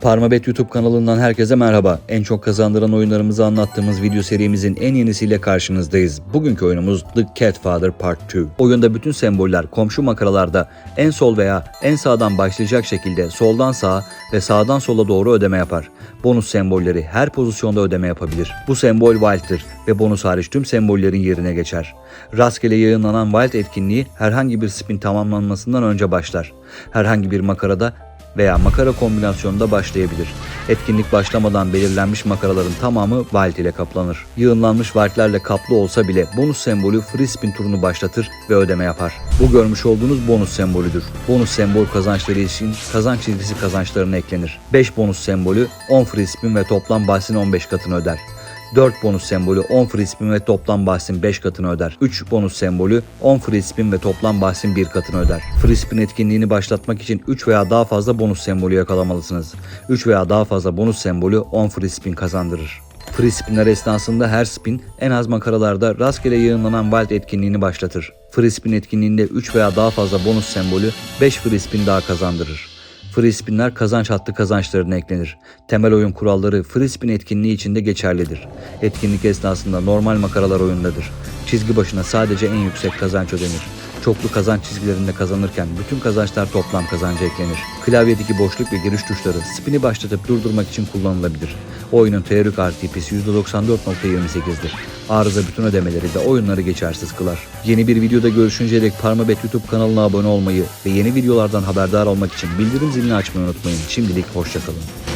Parmabet YouTube kanalından herkese merhaba. En çok kazandıran oyunlarımızı anlattığımız video serimizin en yenisiyle karşınızdayız. Bugünkü oyunumuz The Cat Part 2. Oyunda bütün semboller komşu makaralarda en sol veya en sağdan başlayacak şekilde soldan sağa ve sağdan sola doğru ödeme yapar. Bonus sembolleri her pozisyonda ödeme yapabilir. Bu sembol Wild'tir ve bonus hariç tüm sembollerin yerine geçer. Rastgele yayınlanan Wild etkinliği herhangi bir spin tamamlanmasından önce başlar. Herhangi bir makarada veya makara kombinasyonunda başlayabilir. Etkinlik başlamadan belirlenmiş makaraların tamamı Wild ile kaplanır. Yığınlanmış Wild'lerle kaplı olsa bile bonus sembolü Free Spin turunu başlatır ve ödeme yapar. Bu görmüş olduğunuz bonus sembolüdür. Bonus sembol kazançları için kazanç çizgisi kazançlarına eklenir. 5 bonus sembolü 10 Free Spin ve toplam bahsin 15 katını öder. 4 bonus sembolü 10 free spin ve toplam bahsin 5 katını öder. 3 bonus sembolü 10 free spin ve toplam bahsin 1 katını öder. Free spin etkinliğini başlatmak için 3 veya daha fazla bonus sembolü yakalamalısınız. 3 veya daha fazla bonus sembolü 10 free spin kazandırır. Free spinler esnasında her spin en az makaralarda rastgele yayınlanan wild etkinliğini başlatır. Free spin etkinliğinde 3 veya daha fazla bonus sembolü 5 free spin daha kazandırır. Free spinler kazanç hattı kazançlarına eklenir. Temel oyun kuralları free spin etkinliği içinde geçerlidir. Etkinlik esnasında normal makaralar oyundadır. Çizgi başına sadece en yüksek kazanç ödenir. Çoklu kazanç çizgilerinde kazanırken bütün kazançlar toplam kazanca eklenir. Klavyedeki boşluk ve giriş tuşları spini başlatıp durdurmak için kullanılabilir. Oyunun teorik RTP'si %94.28'dir. Arıza bütün ödemeleri ve oyunları geçersiz kılar. Yeni bir videoda görüşünceye dek Parmabet YouTube kanalına abone olmayı ve yeni videolardan haberdar olmak için bildirim zilini açmayı unutmayın. Şimdilik hoşçakalın.